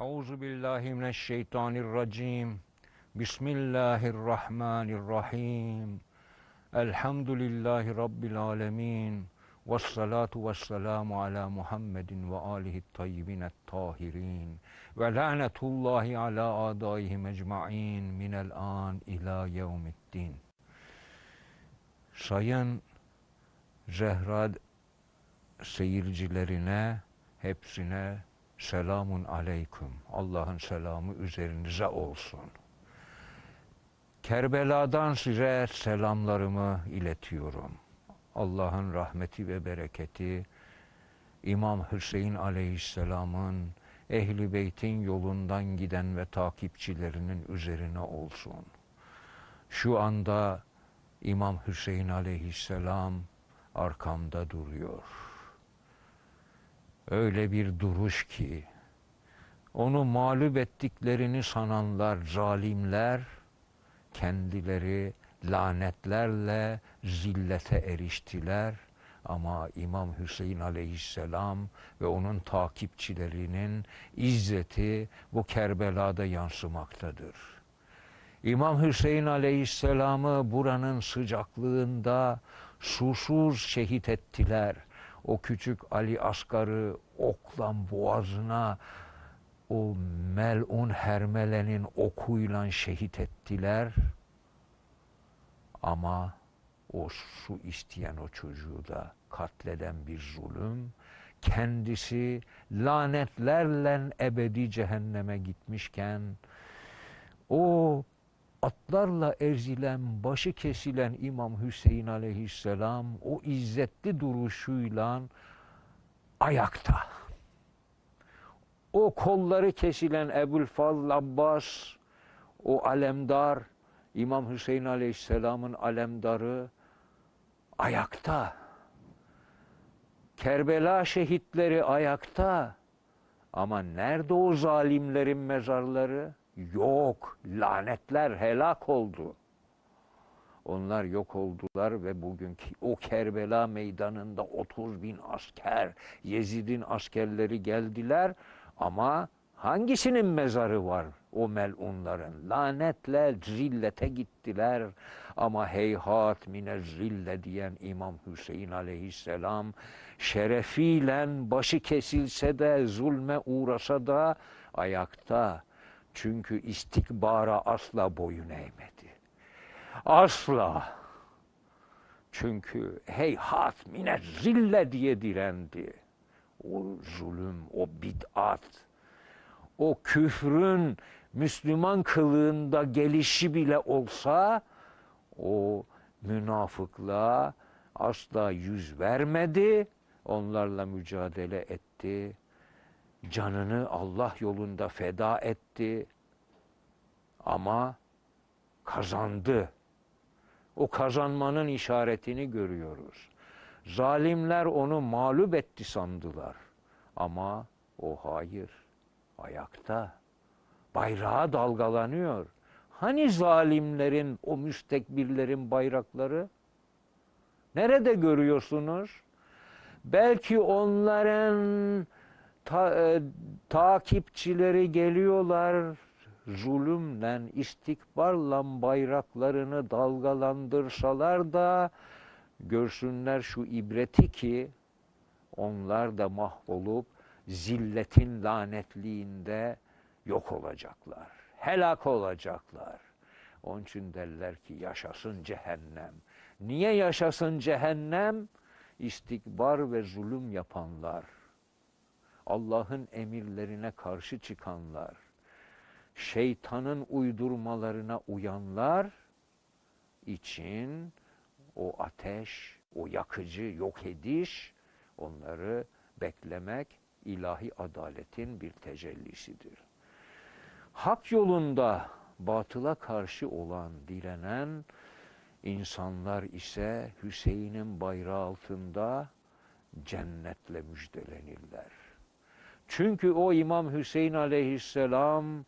Euzu billahi mineşşeytanirracim. Bismillahirrahmanirrahim. Elhamdülillahi rabbil alamin. Ves salatu ves selamu ala Muhammedin ve alihi tayyibin tahirin. Ve lanetullahi ala adaihim ecmaîn minel an ila yevmiddin. Sayın Zehra seyircilerine hepsine selamun aleyküm. Allah'ın selamı üzerinize olsun. Kerbela'dan size selamlarımı iletiyorum. Allah'ın rahmeti ve bereketi İmam Hüseyin aleyhisselamın ehli beytin yolundan giden ve takipçilerinin üzerine olsun. Şu anda İmam Hüseyin aleyhisselam arkamda duruyor. Öyle bir duruş ki onu mağlup ettiklerini sananlar, zalimler kendileri lanetlerle zillete eriştiler. Ama İmam Hüseyin aleyhisselam ve onun takipçilerinin izzeti bu Kerbela'da yansımaktadır. İmam Hüseyin aleyhisselamı buranın sıcaklığında susuz şehit ettiler. O küçük Ali Asgar'ı oklan boğazına o melun hermelenin okuyla şehit ettiler. Ama o su isteyen o çocuğu da katleden bir zulüm, kendisi lanetlerle ebedi cehenneme gitmişken, o atlarla ezilen, başı kesilen İmam Hüseyin aleyhisselam o izzetli duruşuyla ayakta. O kolları kesilen Ebul Fazl Abbas, o alemdar, İmam Hüseyin aleyhisselamın alemdarı ayakta. Kerbela şehitleri ayakta. Ama nerede o zalimlerin mezarları? Yok. Lanetler helak oldu. Onlar yok oldular ve bugünkü o Kerbela meydanında 30 bin asker, Yezid'in askerleri geldiler ama hangisinin mezarı var o melunların? Lanetle zillete gittiler ama heyhat mine zille diyen İmam Hüseyin aleyhisselam şerefiyle başı kesilse de zulme uğrasa da ayakta. Çünkü istikbara asla boyun eğmedi. Asla. Çünkü heyhat mine zille diye direndi. O zulüm, o bid'at, o küfrün Müslüman kılığında gelişi bile olsa o münafıklığa asla yüz vermedi. Onlarla mücadele etti. Canını Allah yolunda feda etti. Ama kazandı. O kazanmanın işaretini görüyoruz. Zalimler onu mağlup etti sandılar. Ama o hayır, ayakta. Bayrağı dalgalanıyor. Hani zalimlerin, o müstekbirlerin bayrakları? Nerede görüyorsunuz? Belki onların ta, e, takipçileri geliyorlar, zulümle, istikbarla bayraklarını dalgalandırsalar da görsünler şu ibreti ki onlar da mahvolup zilletin lanetliğinde yok olacaklar. Helak olacaklar. Onun için derler ki yaşasın cehennem. Niye yaşasın cehennem? İstikbar ve zulüm yapanlar. Allah'ın emirlerine karşı çıkanlar. Şeytanın uydurmalarına uyanlar için o ateş, o yakıcı yok ediş onları beklemek ilahi adaletin bir tecellisidir. Hak yolunda batıla karşı olan, direnen insanlar ise Hüseyin'in bayrağı altında cennetle müjdelenirler. Çünkü o İmam Hüseyin aleyhisselam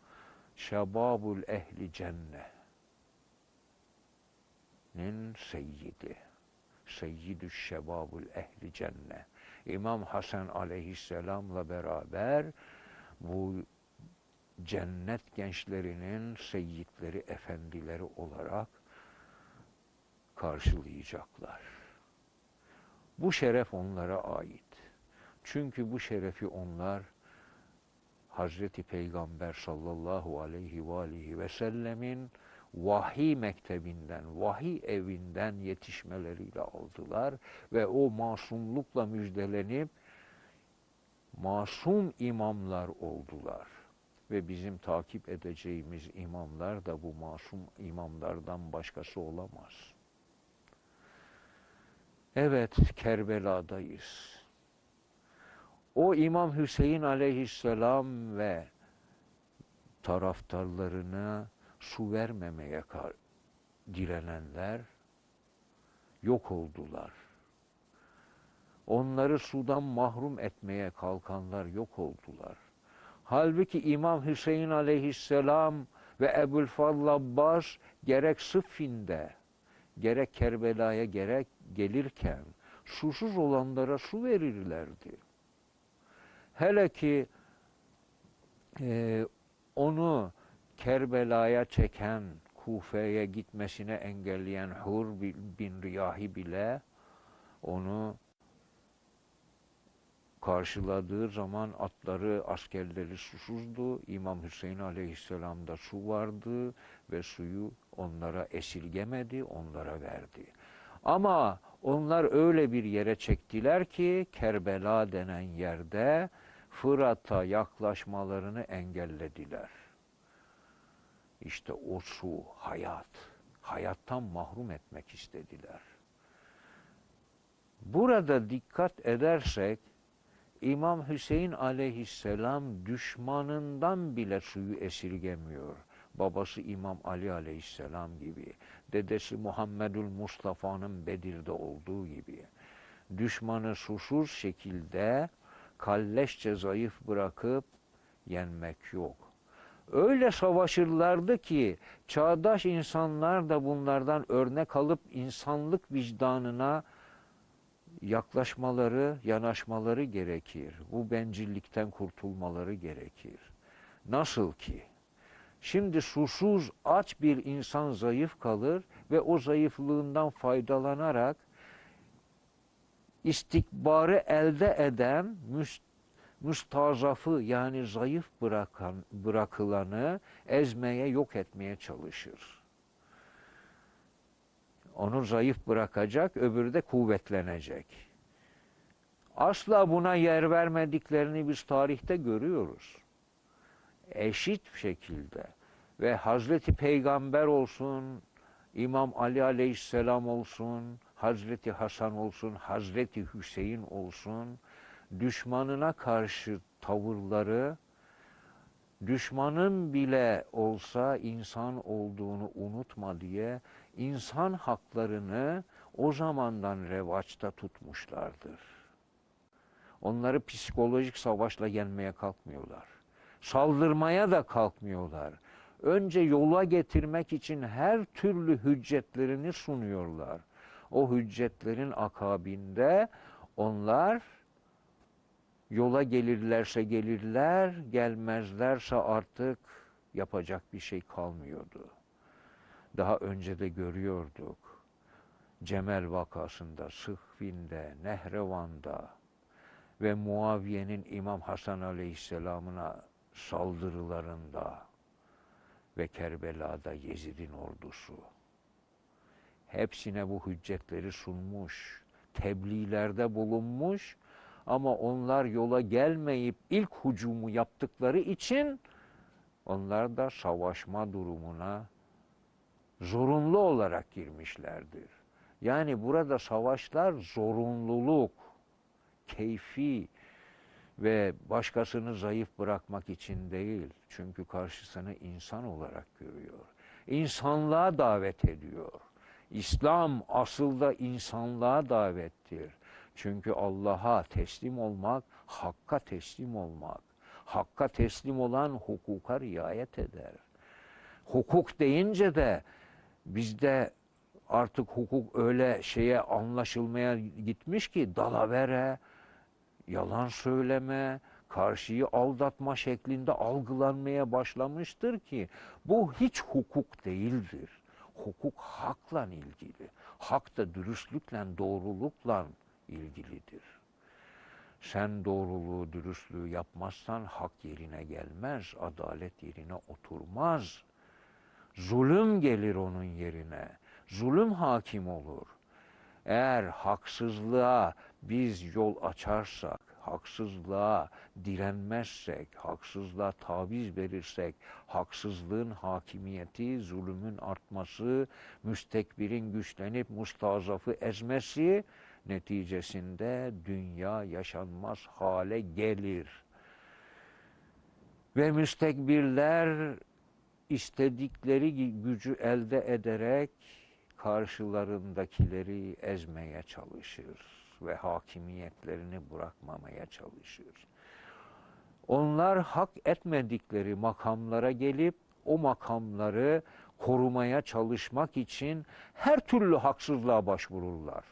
şebabul ehli cennet. neslinin seyyidi. Seyyidü şebabul ehli cennet. İmam Hasan aleyhisselamla beraber bu cennet gençlerinin seyyidleri, efendileri olarak karşılayacaklar. Bu şeref onlara ait. Çünkü bu şerefi onlar Hazreti Peygamber sallallahu aleyhi ve aleyhi ve sellemin vahiy mektebinden, vahiy evinden yetişmeleriyle aldılar ve o masumlukla müjdelenip masum imamlar oldular. Ve bizim takip edeceğimiz imamlar da bu masum imamlardan başkası olamaz. Evet, Kerbela'dayız. O İmam Hüseyin aleyhisselam ve taraftarlarına su vermemeye direnenler yok oldular. Onları sudan mahrum etmeye kalkanlar yok oldular. Halbuki İmam Hüseyin aleyhisselam ve Ebu'l-Fadl Abbas gerek Sıffin'de gerek Kerbela'ya gerek gelirken susuz olanlara su verirlerdi. Hele ki e, onu Kerbela'ya çeken, Kufe'ye gitmesine engelleyen Hur bin Riyahi bile onu karşıladığı zaman atları, askerleri susuzdu. İmam Hüseyin Aleyhisselam'da su vardı ve suyu onlara esirgemedi, onlara verdi. Ama onlar öyle bir yere çektiler ki Kerbela denen yerde Fırat'a yaklaşmalarını engellediler. İşte o su, hayat. Hayattan mahrum etmek istediler. Burada dikkat edersek İmam Hüseyin aleyhisselam düşmanından bile suyu esirgemiyor. Babası İmam Ali aleyhisselam gibi, dedesi Muhammedül Mustafa'nın Bedir'de olduğu gibi. Düşmanı susuz şekilde kalleşçe zayıf bırakıp yenmek yok. Öyle savaşırlardı ki çağdaş insanlar da bunlardan örnek alıp insanlık vicdanına yaklaşmaları, yanaşmaları gerekir. Bu bencillikten kurtulmaları gerekir. Nasıl ki? Şimdi susuz, aç bir insan zayıf kalır ve o zayıflığından faydalanarak istikbarı elde eden müst müstazafı yani zayıf bırakan, bırakılanı ezmeye, yok etmeye çalışır. Onu zayıf bırakacak, öbürü de kuvvetlenecek. Asla buna yer vermediklerini biz tarihte görüyoruz. Eşit şekilde ve Hazreti Peygamber olsun, İmam Ali Aleyhisselam olsun, Hazreti Hasan olsun, Hazreti Hüseyin olsun, düşmanına karşı tavırları, düşmanın bile olsa insan olduğunu unutma diye insan haklarını o zamandan revaçta tutmuşlardır. Onları psikolojik savaşla yenmeye kalkmıyorlar. Saldırmaya da kalkmıyorlar. Önce yola getirmek için her türlü hüccetlerini sunuyorlar. O hüccetlerin akabinde onlar yola gelirlerse gelirler, gelmezlerse artık yapacak bir şey kalmıyordu. Daha önce de görüyorduk. Cemel vakasında, Sıhvin'de, Nehrevan'da ve Muaviye'nin İmam Hasan Aleyhisselam'ına saldırılarında ve Kerbela'da Yezid'in ordusu. Hepsine bu hüccetleri sunmuş, tebliğlerde bulunmuş ama onlar yola gelmeyip ilk hucumu yaptıkları için onlar da savaşma durumuna zorunlu olarak girmişlerdir. Yani burada savaşlar zorunluluk, keyfi ve başkasını zayıf bırakmak için değil. Çünkü karşısını insan olarak görüyor. İnsanlığa davet ediyor. İslam aslında insanlığa davettir. Çünkü Allah'a teslim olmak, Hakk'a teslim olmak. Hakka teslim olan hukuka riayet eder. Hukuk deyince de bizde artık hukuk öyle şeye anlaşılmaya gitmiş ki dalavere, yalan söyleme, karşıyı aldatma şeklinde algılanmaya başlamıştır ki bu hiç hukuk değildir. Hukuk hakla ilgili. Hak da dürüstlükle, doğrulukla ilgilidir. Sen doğruluğu, dürüstlüğü yapmazsan hak yerine gelmez, adalet yerine oturmaz. Zulüm gelir onun yerine. Zulüm hakim olur. Eğer haksızlığa biz yol açarsak, haksızlığa direnmezsek, haksızlığa taviz verirsek, haksızlığın hakimiyeti, zulümün artması, müstekbirin güçlenip mustazafı ezmesi neticesinde dünya yaşanmaz hale gelir. Ve müstekbirler istedikleri gücü elde ederek karşılarındakileri ezmeye çalışır ve hakimiyetlerini bırakmamaya çalışır. Onlar hak etmedikleri makamlara gelip o makamları korumaya çalışmak için her türlü haksızlığa başvururlar.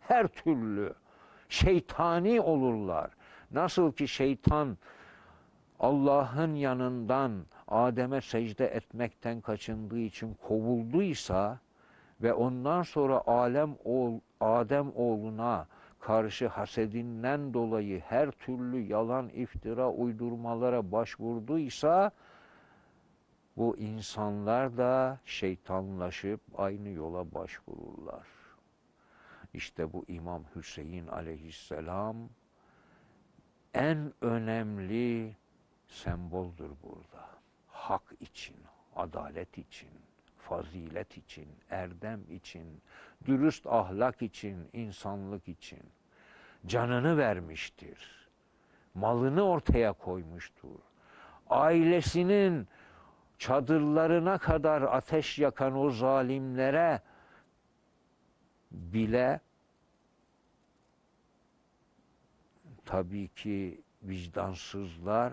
Her türlü şeytani olurlar. Nasıl ki şeytan Allah'ın yanından Adem'e secde etmekten kaçındığı için kovulduysa ve ondan sonra alem oğul, Adem oğluna karşı hasedinden dolayı her türlü yalan, iftira, uydurmalara başvurduysa bu insanlar da şeytanlaşıp aynı yola başvururlar. İşte bu İmam Hüseyin aleyhisselam en önemli semboldür burada. Hak için, adalet için, fazilet için, erdem için, dürüst ahlak için, insanlık için canını vermiştir. Malını ortaya koymuştur. Ailesinin çadırlarına kadar ateş yakan o zalimlere bile tabii ki vicdansızlar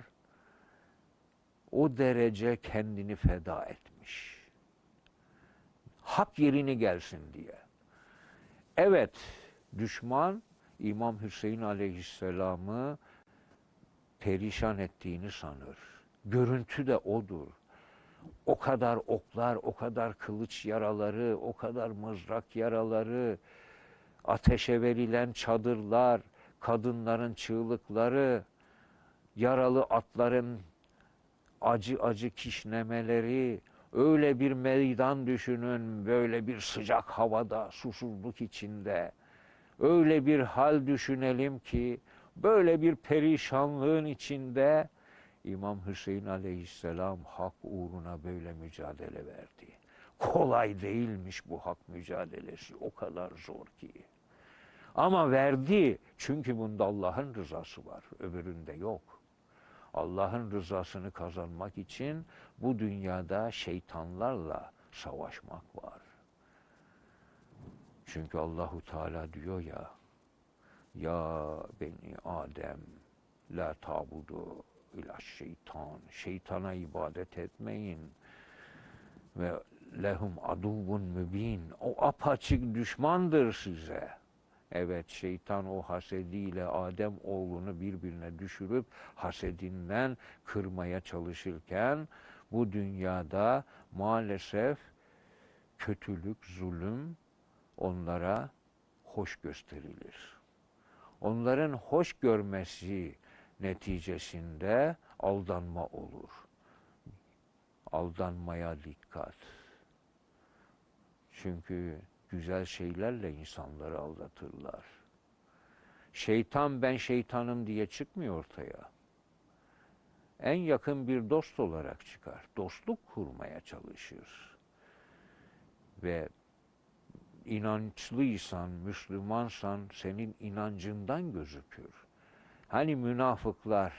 o derece kendini feda etmiş. Hak yerini gelsin diye. Evet, düşman İmam Hüseyin Aleyhisselam'ı perişan ettiğini sanır. Görüntü de odur. O kadar oklar, o kadar kılıç yaraları, o kadar mızrak yaraları, ateşe verilen çadırlar, kadınların çığlıkları, yaralı atların acı acı kişnemeleri, öyle bir meydan düşünün, böyle bir sıcak havada, susuzluk içinde. Öyle bir hal düşünelim ki, böyle bir perişanlığın içinde İmam Hüseyin Aleyhisselam hak uğruna böyle mücadele verdi. Kolay değilmiş bu hak mücadelesi, o kadar zor ki. Ama verdi çünkü bunda Allah'ın rızası var, öbüründe yok. Allah'ın rızasını kazanmak için bu dünyada şeytanlarla savaşmak var. Çünkü Allahu Teala diyor ya ya beni Adem la tabudu ila şeytan şeytana ibadet etmeyin ve lehum aduvun mübin o apaçık düşmandır size. Evet şeytan o hasediyle Adem oğlunu birbirine düşürüp hasedinden kırmaya çalışırken bu dünyada maalesef kötülük, zulüm onlara hoş gösterilir. Onların hoş görmesi neticesinde aldanma olur. Aldanmaya dikkat. Çünkü güzel şeylerle insanları aldatırlar. Şeytan ben şeytanım diye çıkmıyor ortaya. En yakın bir dost olarak çıkar. Dostluk kurmaya çalışır. Ve inançlıysan, Müslümansan senin inancından gözükür. Hani münafıklar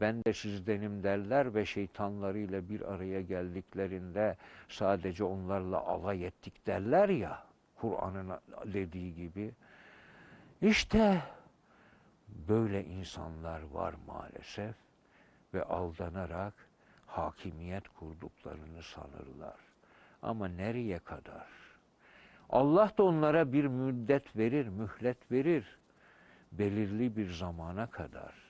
ben de sizdenim derler ve şeytanlarıyla bir araya geldiklerinde sadece onlarla alay ettik derler ya Kur'an'ın dediği gibi. İşte böyle insanlar var maalesef ve aldanarak hakimiyet kurduklarını sanırlar. Ama nereye kadar? Allah da onlara bir müddet verir, mühlet verir. Belirli bir zamana kadar.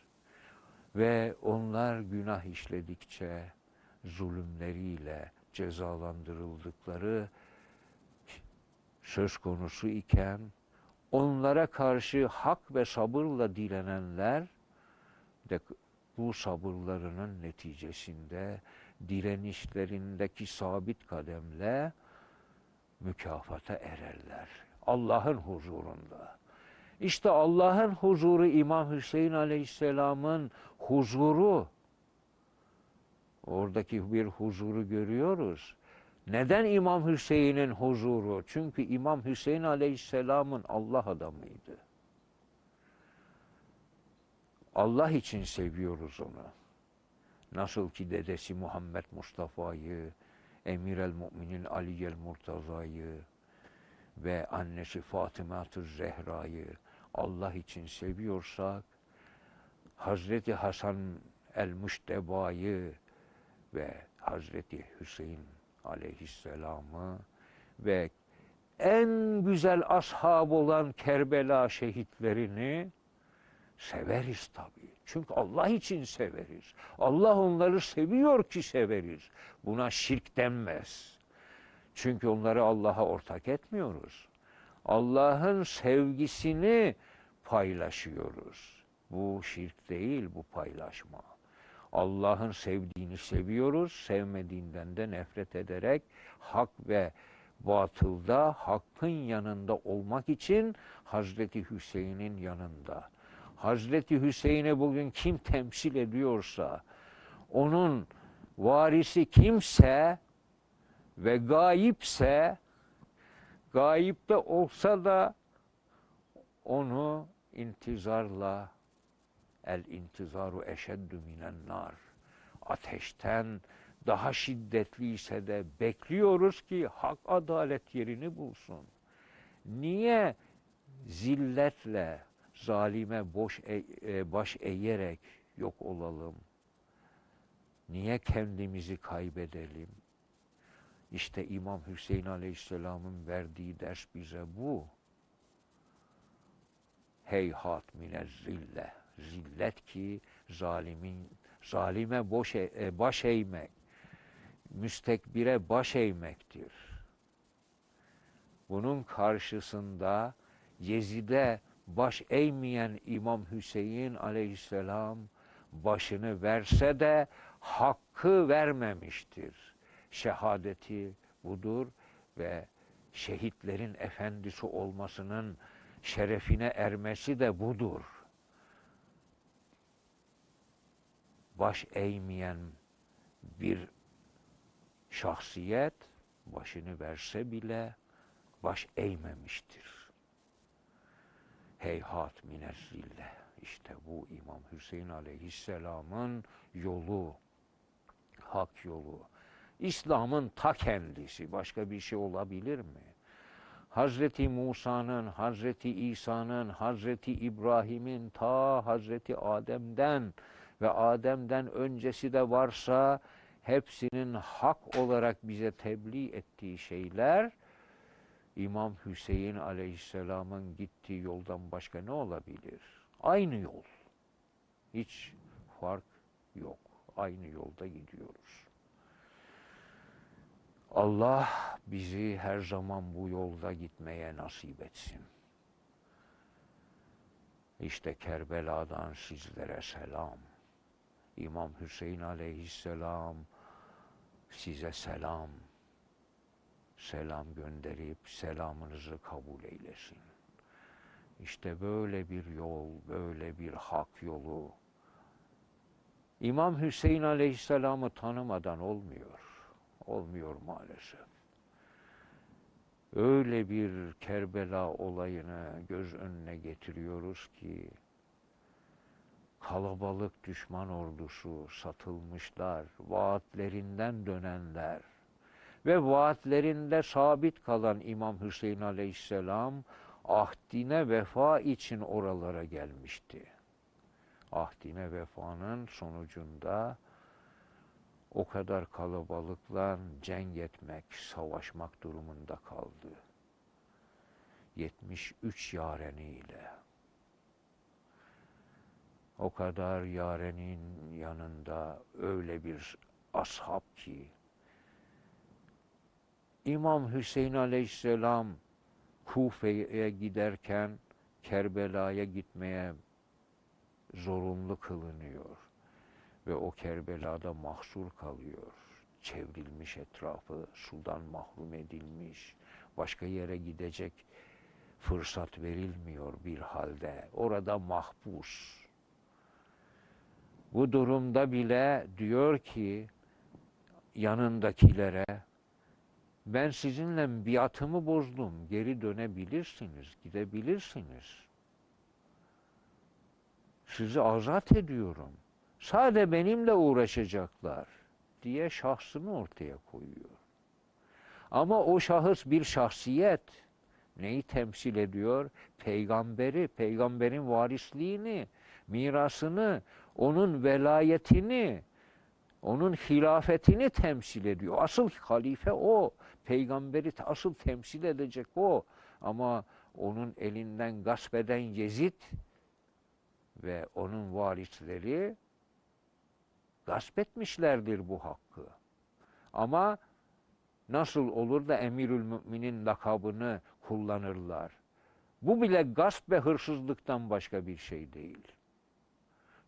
Ve onlar günah işledikçe zulümleriyle cezalandırıldıkları söz konusu iken onlara karşı hak ve sabırla dilenenler de bu sabırlarının neticesinde direnişlerindeki sabit kademle mükafata ererler. Allah'ın huzurunda. İşte Allah'ın huzuru İmam Hüseyin Aleyhisselam'ın huzuru. Oradaki bir huzuru görüyoruz. Neden İmam Hüseyin'in huzuru? Çünkü İmam Hüseyin Aleyhisselam'ın Allah adamıydı. Allah için seviyoruz onu. Nasıl ki dedesi Muhammed Mustafa'yı, Emir el Müminin Ali el Murtaza'yı ve annesi Fatıma Zehra'yı Allah için seviyorsak, Hazreti Hasan el Müşteba'yı ve Hazreti Hüseyin aleyhisselamı ve en güzel ashab olan Kerbela şehitlerini severiz tabii. Çünkü Allah için severiz. Allah onları seviyor ki severiz. Buna şirk denmez. Çünkü onları Allah'a ortak etmiyoruz. Allah'ın sevgisini paylaşıyoruz. Bu şirk değil, bu paylaşma. Allah'ın sevdiğini seviyoruz, sevmediğinden de nefret ederek hak ve batılda hakkın yanında olmak için Hazreti Hüseyin'in yanında. Hazreti Hüseyin'i bugün kim temsil ediyorsa, onun varisi kimse ve gayipse, gayipte olsa da onu intizarla el intizaru eşeddü minen nar. Ateşten daha şiddetliyse de bekliyoruz ki hak adalet yerini bulsun. Niye zilletle zalime boş e, e, baş eğerek yok olalım? Niye kendimizi kaybedelim? İşte İmam Hüseyin Aleyhisselam'ın verdiği ders bize bu. Heyhat mine zille. Zillet ki zalimin zalime boş e, e, baş eğmek, müstekbire baş eğmektir. Bunun karşısında Yezid'e baş eğmeyen İmam Hüseyin aleyhisselam başını verse de hakkı vermemiştir. Şehadeti budur ve şehitlerin efendisi olmasının şerefine ermesi de budur. Baş eğmeyen bir şahsiyet başını verse bile baş eğmemiştir. Heyhat minezzille. İşte bu İmam Hüseyin Aleyhisselam'ın yolu, hak yolu. İslam'ın ta kendisi. Başka bir şey olabilir mi? Hazreti Musa'nın, Hazreti İsa'nın, Hazreti İbrahim'in ta Hazreti Adem'den ve Adem'den öncesi de varsa hepsinin hak olarak bize tebliğ ettiği şeyler İmam Hüseyin Aleyhisselam'ın gittiği yoldan başka ne olabilir? Aynı yol. Hiç fark yok. Aynı yolda gidiyoruz. Allah bizi her zaman bu yolda gitmeye nasip etsin. İşte Kerbela'dan sizlere selam. İmam Hüseyin aleyhisselam size selam selam gönderip selamınızı kabul eylesin. İşte böyle bir yol, böyle bir hak yolu. İmam Hüseyin Aleyhisselam'ı tanımadan olmuyor. Olmuyor maalesef. Öyle bir Kerbela olayını göz önüne getiriyoruz ki kalabalık düşman ordusu satılmışlar, vaatlerinden dönenler, ve vaatlerinde sabit kalan İmam Hüseyin Aleyhisselam ahdine vefa için oralara gelmişti. Ahdine vefanın sonucunda o kadar kalabalıkla cenk etmek, savaşmak durumunda kaldı. 73 yareniyle. O kadar yarenin yanında öyle bir ashab ki İmam Hüseyin Aleyhisselam Kufe'ye giderken Kerbela'ya gitmeye zorunlu kılınıyor ve o Kerbela'da mahsur kalıyor. Çevrilmiş etrafı, sudan mahrum edilmiş, başka yere gidecek fırsat verilmiyor bir halde. Orada mahpus. Bu durumda bile diyor ki yanındakilere ben sizinle biatımı bozdum. Geri dönebilirsiniz, gidebilirsiniz. Sizi azat ediyorum. Sade benimle uğraşacaklar diye şahsını ortaya koyuyor. Ama o şahıs bir şahsiyet. Neyi temsil ediyor? Peygamberi, peygamberin varisliğini, mirasını, onun velayetini, onun hilafetini temsil ediyor. Asıl halife o. Peygamberi asıl temsil edecek o. Ama onun elinden gasp eden Yezid ve onun varisleri gasp etmişlerdir bu hakkı. Ama nasıl olur da emirül müminin lakabını kullanırlar? Bu bile gasp ve hırsızlıktan başka bir şey değil.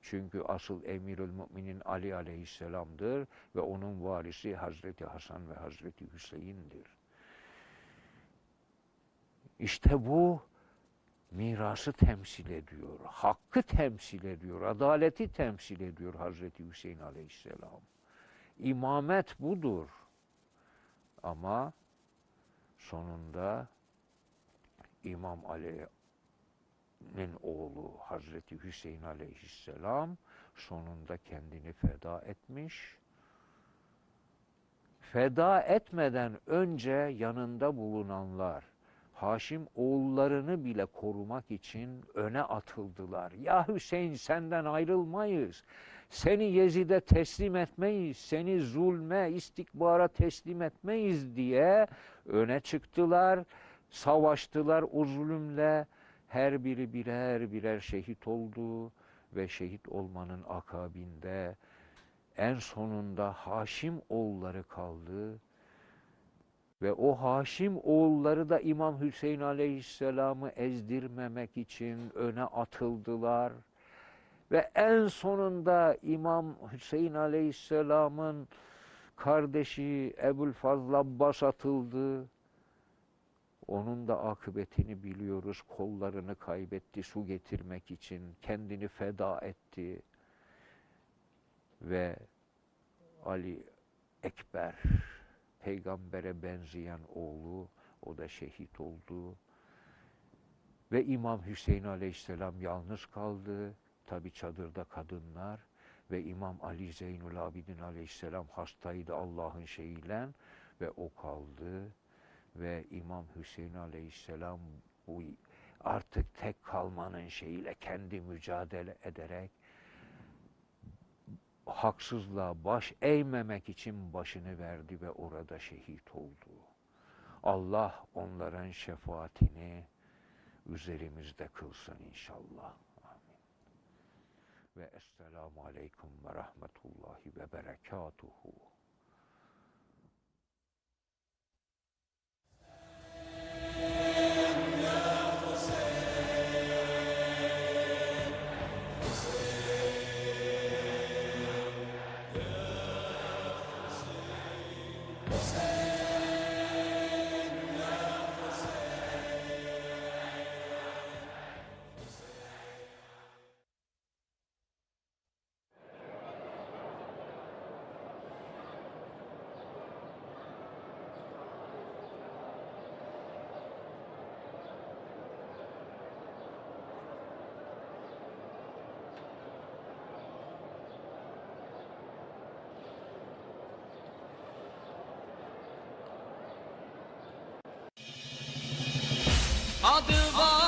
Çünkü asıl emirül müminin Ali aleyhisselamdır ve onun varisi Hazreti Hasan ve Hazreti Hüseyin'dir. İşte bu mirası temsil ediyor, hakkı temsil ediyor, adaleti temsil ediyor Hazreti Hüseyin aleyhisselam. İmamet budur. Ama sonunda İmam Ali'nin oğlu Hazreti Hüseyin aleyhisselam sonunda kendini feda etmiş. Feda etmeden önce yanında bulunanlar Haşim oğullarını bile korumak için öne atıldılar. Ya Hüseyin senden ayrılmayız. Seni Yezid'e teslim etmeyiz. Seni zulme, istikbara teslim etmeyiz diye öne çıktılar. Savaştılar o zulümle. Her biri birer birer şehit oldu ve şehit olmanın akabinde en sonunda Haşim oğulları kaldı. Ve o Haşim oğulları da İmam Hüseyin Aleyhisselam'ı ezdirmemek için öne atıldılar. Ve en sonunda İmam Hüseyin Aleyhisselam'ın kardeşi Ebul Fazl Abbas atıldı. Onun da akıbetini biliyoruz. Kollarını kaybetti su getirmek için. Kendini feda etti. Ve Ali Ekber peygambere benzeyen oğlu o da şehit oldu. Ve İmam Hüseyin Aleyhisselam yalnız kaldı. Tabi çadırda kadınlar ve İmam Ali Zeynül Abidin Aleyhisselam hastaydı Allah'ın şeyiyle ve o kaldı. Ve İmam Hüseyin Aleyhisselam bu artık tek kalmanın şeyiyle kendi mücadele ederek haksızlığa baş eğmemek için başını verdi ve orada şehit oldu. Allah onların şefaatini üzerimizde kılsın inşallah. Amin. Ve Esselamu Aleyküm ve Rahmetullahi ve Berekatuhu. adı var.